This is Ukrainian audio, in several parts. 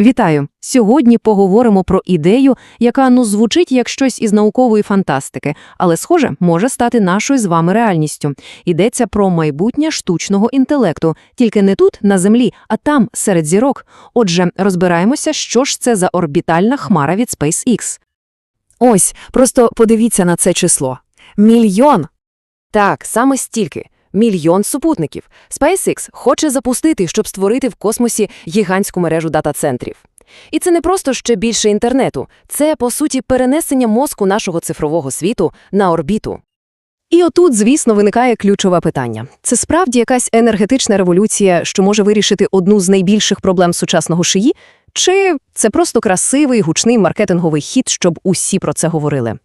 Вітаю! Сьогодні поговоримо про ідею, яка ну звучить як щось із наукової фантастики, але, схоже, може стати нашою з вами реальністю. Йдеться про майбутнє штучного інтелекту, тільки не тут, на землі, а там, серед зірок. Отже, розбираємося, що ж це за орбітальна хмара від SpaceX. Ось, просто подивіться на це число. Мільйон! Так, саме стільки. Мільйон супутників. SpaceX хоче запустити, щоб створити в космосі гігантську мережу дата-центрів. І це не просто ще більше інтернету, це, по суті, перенесення мозку нашого цифрового світу на орбіту. І отут, звісно, виникає ключове питання. Це справді якась енергетична революція, що може вирішити одну з найбільших проблем сучасного шиї? Чи це просто красивий, гучний маркетинговий хід, щоб усі про це говорили?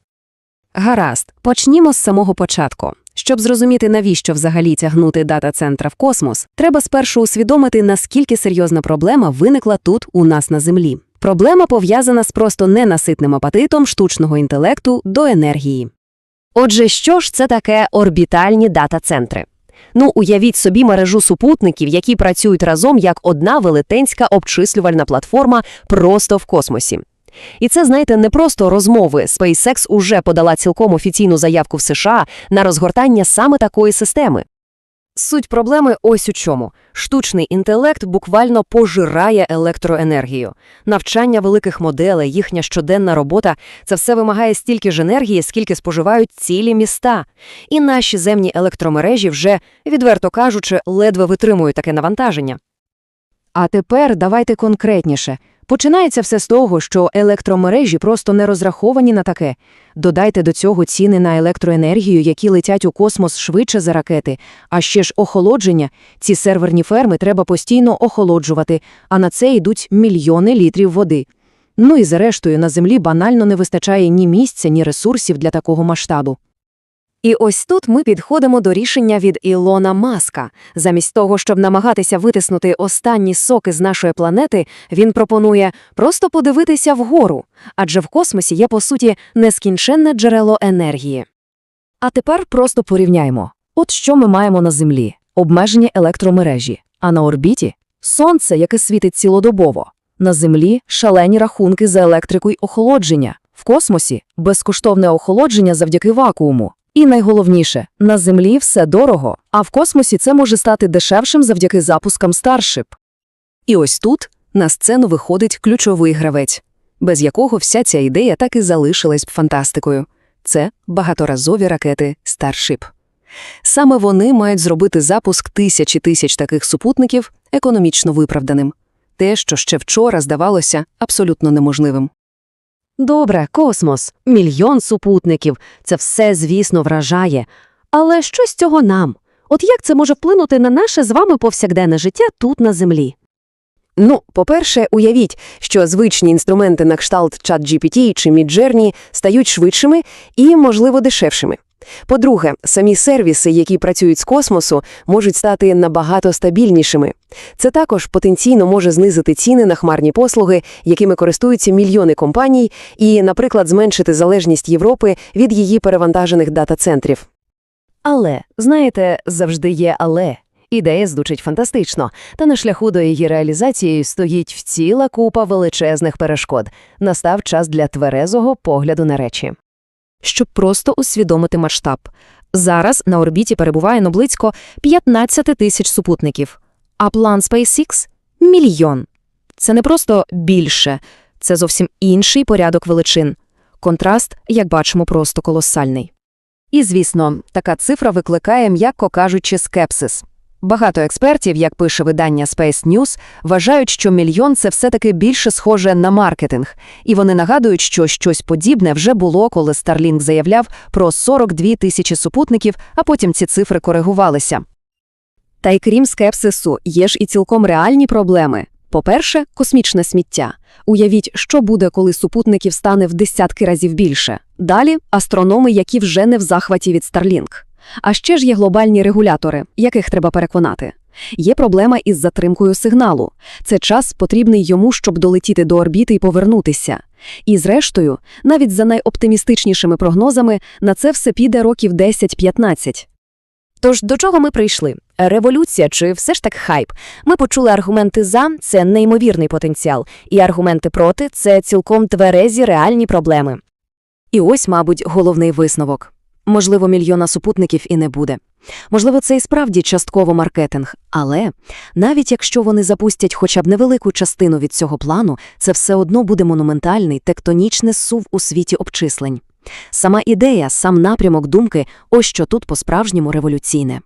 Гаразд, почнімо з самого початку. Щоб зрозуміти, навіщо взагалі тягнути дата-центра в космос, треба спершу усвідомити, наскільки серйозна проблема виникла тут, у нас на Землі. Проблема пов'язана з просто ненаситним апатитом штучного інтелекту до енергії. Отже, що ж це таке орбітальні дата-центри? Ну, уявіть собі мережу супутників, які працюють разом як одна велетенська обчислювальна платформа просто в космосі. І це, знаєте, не просто розмови. SpaceX уже подала цілком офіційну заявку в США на розгортання саме такої системи. Суть проблеми ось у чому. Штучний інтелект буквально пожирає електроенергію. Навчання великих моделей, їхня щоденна робота – це все вимагає стільки ж енергії, скільки споживають цілі міста. І наші земні електромережі вже, відверто кажучи, ледве витримують таке навантаження. А тепер давайте конкретніше. Починається все з того, що електромережі просто не розраховані на таке. Додайте до цього ціни на електроенергію, які летять у космос швидше за ракети. А ще ж охолодження. Ці серверні ферми треба постійно охолоджувати, а на це йдуть мільйони літрів води. Ну і зрештою, на Землі банально не вистачає ні місця, ні ресурсів для такого масштабу. І ось тут ми підходимо до рішення від Ілона Маска. Замість того, щоб намагатися витиснути останні соки з нашої планети, він пропонує просто подивитися вгору, адже в космосі є, по суті, нескінченне джерело енергії. А тепер просто порівняємо. От що ми маємо на Землі – обмеження електромережі, а на орбіті – сонце, яке світить цілодобово. На Землі – шалені рахунки за електрику й охолодження. В космосі – безкоштовне охолодження завдяки вакууму. І найголовніше, на Землі все дорого, а в космосі це може стати дешевшим завдяки запускам Starship. І ось тут на сцену виходить ключовий гравець, без якого вся ця ідея так і залишилась б фантастикою. Це багаторазові ракети Starship. Саме вони мають зробити запуск тисячі тисяч таких супутників економічно виправданим. Те, що ще вчора здавалося абсолютно неможливим. Добре, космос, мільйон супутників це все, звісно, вражає. Але що з цього нам? От як це може вплинути на наше з вами повсякденне життя тут на землі? Ну, по-перше, уявіть, що звичні інструменти на кшталт ChatGPT чи Midjourney стають швидшими і, можливо, дешевшими. По-друге, самі сервіси, які працюють з космосу, можуть стати набагато стабільнішими. Це також потенційно може знизити ціни на хмарні послуги, якими користуються мільйони компаній, і, наприклад, зменшити залежність Європи від її перевантажених дата-центрів. Але, знаєте, завжди є але. Ідея звучить фантастично, та на шляху до її реалізації стоїть ціла купа величезних перешкод. Настав час для тверезого погляду на речі щоб просто усвідомити масштаб. Зараз на орбіті перебуває ну близько 15 тисяч супутників, а план SpaceX – мільйон. Це не просто більше, це зовсім інший порядок величин. Контраст, як бачимо, просто колосальний. І, звісно, така цифра викликає, м'яко кажучи, скепсис. Багато експертів, як пише видання Space News, вважають, що мільйон це все-таки більше схоже на маркетинг, і вони нагадують, що щось подібне вже було, коли Starlink заявляв про 42 тисячі супутників, а потім ці цифри коригувалися. Та й крім скепсису, є ж і цілком реальні проблеми. По-перше, космічне сміття. Уявіть, що буде, коли супутників стане в десятки разів більше. Далі астрономи, які вже не в захваті від Starlink. А ще ж є глобальні регулятори, яких треба переконати. Є проблема із затримкою сигналу. Це час потрібний йому, щоб долетіти до орбіти і повернутися. І зрештою, навіть за найоптимістичнішими прогнозами, на це все піде років 10-15. Тож до чого ми прийшли? Революція чи все ж так хайп? Ми почули аргументи за це неймовірний потенціал, і аргументи проти це цілком тверезі реальні проблеми. І ось, мабуть, головний висновок. Можливо, мільйона супутників і не буде. Можливо, це і справді частково маркетинг, але навіть якщо вони запустять хоча б невелику частину від цього плану, це все одно буде монументальний тектонічний сув у світі обчислень. Сама ідея, сам напрямок думки – ось що тут по-справжньому революційне.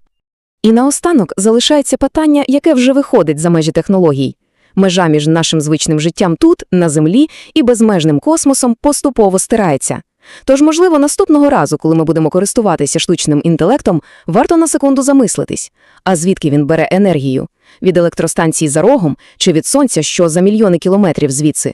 І наостанок залишається питання, яке вже виходить за межі технологій. Межа між нашим звичним життям тут, на Землі, і безмежним космосом поступово стирається. Тож, можливо, наступного разу, коли ми будемо користуватися штучним інтелектом, варто на секунду замислитись, а звідки він бере енергію? Від електростанції за рогом чи від сонця, що за мільйони кілометрів звідси?